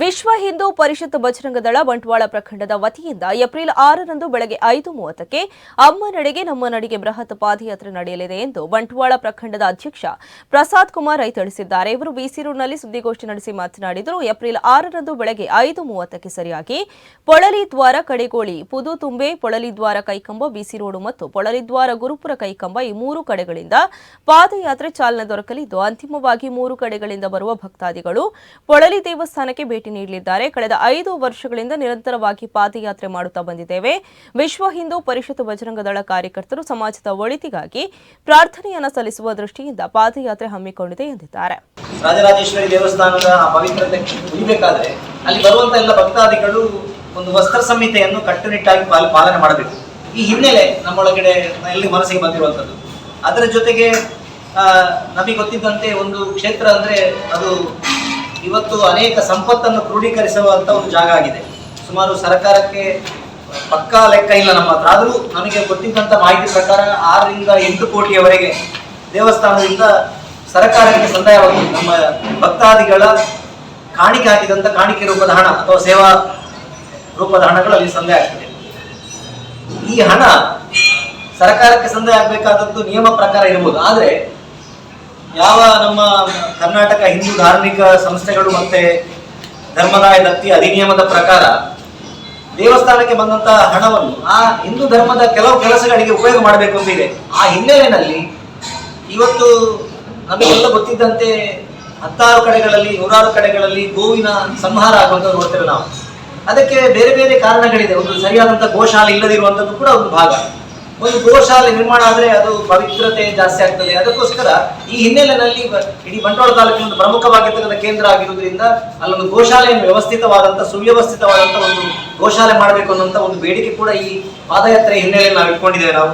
ವಿಶ್ವ ಹಿಂದೂ ಪರಿಷತ್ ಬಜರಂಗದಳ ಬಂಟ್ವಾಳ ಪ್ರಖಂಡದ ವತಿಯಿಂದ ಏಪ್ರಿಲ್ ಆರರಂದು ಬೆಳಗ್ಗೆ ಐದು ಮೂವತ್ತಕ್ಕೆ ಅಮ್ಮ ನಡೆಗೆ ನಮ್ಮ ನಡಿಗೆ ಬೃಹತ್ ಪಾದಯಾತ್ರೆ ನಡೆಯಲಿದೆ ಎಂದು ಬಂಟ್ವಾಳ ಪ್ರಖಂಡದ ಅಧ್ಯಕ್ಷ ಪ್ರಸಾದ್ ಕುಮಾರ್ ರೈ ತಿಳಿಸಿದ್ದಾರೆ. ಇವರು ಬಿಸಿರೂರಿನಲ್ಲಿ ಸುದ್ದಿಗೋಷ್ಠಿ ನಡೆಸಿ ಮಾತನಾಡಿದರು. ಏಪ್ರಿಲ್ ಆರರಂದು ಬೆಳಗ್ಗೆ ಐದು ಮೂವತ್ತಕ್ಕೆ ಸರಿಯಾಗಿ ಪೊಳಲಿ ದ್ವಾರ ಕಡೆಗೋಳಿ, ಪುದು ತುಂಬೆ, ಪೊಳಲಿ ದ್ವಾರ ಕೈಕಂಬ, ಬೀಸಿರೋಡು ಮತ್ತು ಪೊಳಲಿ ದ್ವಾರ ಗುರುಪುರ ಕೈಕಂಬ ಈ ಮೂರು ಕಡೆಗಳಿಂದ ಪಾದಯಾತ್ರೆ ಚಾಲನೆ ದೊರಕಲಿದ್ದು, ಅಂತಿಮವಾಗಿ ಮೂರು ಕಡೆಗಳಿಂದ ಬರುವ ಭಕ್ತಾದಿಗಳು ಪೊಳಲಿ ದೇವಸ್ಥಾನಕ್ಕೆ ನೀಡಲಿದ್ದಾರೆ. ಕಳೆದ ಐದು ವರ್ಷಗಳಿಂದ ನಿರಂತರವಾಗಿ ಪಾದಯಾತ್ರೆ ಮಾಡುತ್ತಾ ಬಂದಿದ್ದೇವೆ. ವಿಶ್ವ ಹಿಂದೂ ಪರಿಷತ್ ಬಜರಂಗ ದಳ ಕಾರ್ಯಕರ್ತರು ಸಮಾಜದ ಒಳಿತಿಗಾಗಿ ಪ್ರಾರ್ಥನೆಯನ್ನ ಸಲ್ಲಿಸುವ ದೃಷ್ಟಿಯಿಂದ ಪಾದಯಾತ್ರೆ ಹಮ್ಮಿಕೊಂಡಿದೆ ಎಂದಿದ್ದಾರೆ. ರಾಜರಾಜೇಶ್ವರಿ ದೇವಸ್ಥಾನದ ಪವಿತ್ರತೆ ಉಳಿಬೇಕಾದ್ರೆ ಅಲ್ಲಿ ಬರುವಂತ ಎಲ್ಲ ಭಕ್ತಾದಿಗಳು ಒಂದು ವಸ್ತ್ರ ಸಂಹಿತೆಯನ್ನು ಕಟ್ಟುನಿಟ್ಟಾಗಿ ಪಾಲನೆ ಮಾಡಬೇಕು. ಈ ಹಿನ್ನೆಲೆ ನಮ್ಮೊಳಗಡೆ ಎಲ್ಲಿ ಮನಸ್ಸಿಗೆ ಬಂದಿರುವಂಥದ್ದು. ಅದರ ಜೊತೆಗೆ ನಮಗೆ ಗೊತ್ತಿದ್ದಂತೆ ಒಂದು ಕ್ಷೇತ್ರ ಅಂದ್ರೆ ಅದು ಇವತ್ತು ಅನೇಕ ಸಂಪತ್ತನ್ನು ಕ್ರೋಢೀಕರಿಸುವಂತ ಒಂದು ಜಾಗ ಆಗಿದೆ. ಸುಮಾರು ಸರ್ಕಾರಕ್ಕೆ ಪಕ್ಕಾ ಲೆಕ್ಕ ಇಲ್ಲ ನಮ್ಮ ಹತ್ರ. ಆದರೂ ನಮಗೆ ಗೊತ್ತಿದ್ದಂಥ ಮಾಹಿತಿ ಪ್ರಕಾರ ಆರರಿಂದ ಎಂಟು ಕೋಟಿಯವರೆಗೆ ದೇವಸ್ಥಾನದಿಂದ ಸರ್ಕಾರಕ್ಕೆ ಸಂದಾಯವಾಗಿ ನಮ್ಮ ಭಕ್ತಾದಿಗಳ ಕಾಣಿಕೆ ಹಾಕಿದಂಥ ಕಾಣಿಕೆ ರೂಪದ ಹಣ ಅಥವಾ ಸೇವಾ ರೂಪದ ಹಣಗಳು ಅಲ್ಲಿ ಸಂದಾಯ ಆಗ್ತದೆ. ಈ ಹಣ ಸರ್ಕಾರಕ್ಕೆ ಸಂದಾಯ ಆಗಬೇಕಾದದ್ದು ನಿಯಮ ಪ್ರಕಾರ ಇರಬಹುದು ಆದರೆ ಯಾವ ನಮ್ಮ ಕರ್ನಾಟಕ ಹಿಂದೂ ಧಾರ್ಮಿಕ ಸಂಸ್ಥೆಗಳು ಮತ್ತೆ ಧರ್ಮದಾಯ ದತ್ತಿ ಅಧಿನಿಯಮದ ಪ್ರಕಾರ ದೇವಸ್ಥಾನಕ್ಕೆ ಬಂದಂತಹ ಹಣವನ್ನು ಆ ಹಿಂದೂ ಧರ್ಮದ ಕೆಲವು ಕೆಲಸಗಳಿಗೆ ಉಪಯೋಗ ಮಾಡಬೇಕು ಅಂತ ಇದೆ. ಆ ಹಿನ್ನೆಲೆಯಲ್ಲಿ ಇವತ್ತು ನಮಗೆಲ್ಲ ಗೊತ್ತಿದ್ದಂತೆ ಹತ್ತಾರು ಕಡೆಗಳಲ್ಲಿ, ನೂರಾರು ಕಡೆಗಳಲ್ಲಿ ಗೋವಿನ ಸಂಹಾರ ಆಗುವಂತ ನೋಡ್ತೇವೆ ನಾವು. ಅದಕ್ಕೆ ಬೇರೆ ಬೇರೆ ಕಾರಣಗಳಿದೆ. ಒಂದು ಸರಿಯಾದಂತಹ ಗೋಶಾಲೆ ಇಲ್ಲದಿರುವಂತದ್ದು ಕೂಡ ಒಂದು ಭಾಗ. ಒಂದು ಗೋಶಾಲೆ ನಿರ್ಮಾಣ ಆದ್ರೆ ಅದು ಪವಿತ್ರತೆ ಜಾಸ್ತಿ ಆಗ್ತದೆ. ಅದಕ್ಕೋಸ್ಕರ ಈ ಹಿನ್ನೆಲೆಯಲ್ಲಿ ಇಡೀ ಬಂಟ್ವಾಳ ತಾಲೂಕಿನ ಒಂದು ಪ್ರಮುಖವಾಗಿರ್ತಕ್ಕಂಥ ಕೇಂದ್ರ ಆಗಿರುವುದರಿಂದ ಅಲ್ಲೊಂದು ಗೋಶಾಲೆಯನ್ನು ವ್ಯವಸ್ಥಿತವಾದಂತ ಸುವ್ಯವಸ್ಥಿತವಾದಂತ ಒಂದು ಗೋಶಾಲೆ ಮಾಡಬೇಕು ಅನ್ನೋಂಥ ಒಂದು ಬೇಡಿಕೆ ಕೂಡ ಈ ಪಾದಯಾತ್ರೆ ಹಿನ್ನೆಲೆಯಲ್ಲಿ ನಾವು ಇಟ್ಕೊಂಡಿದ್ದೇವೆ ನಾವು.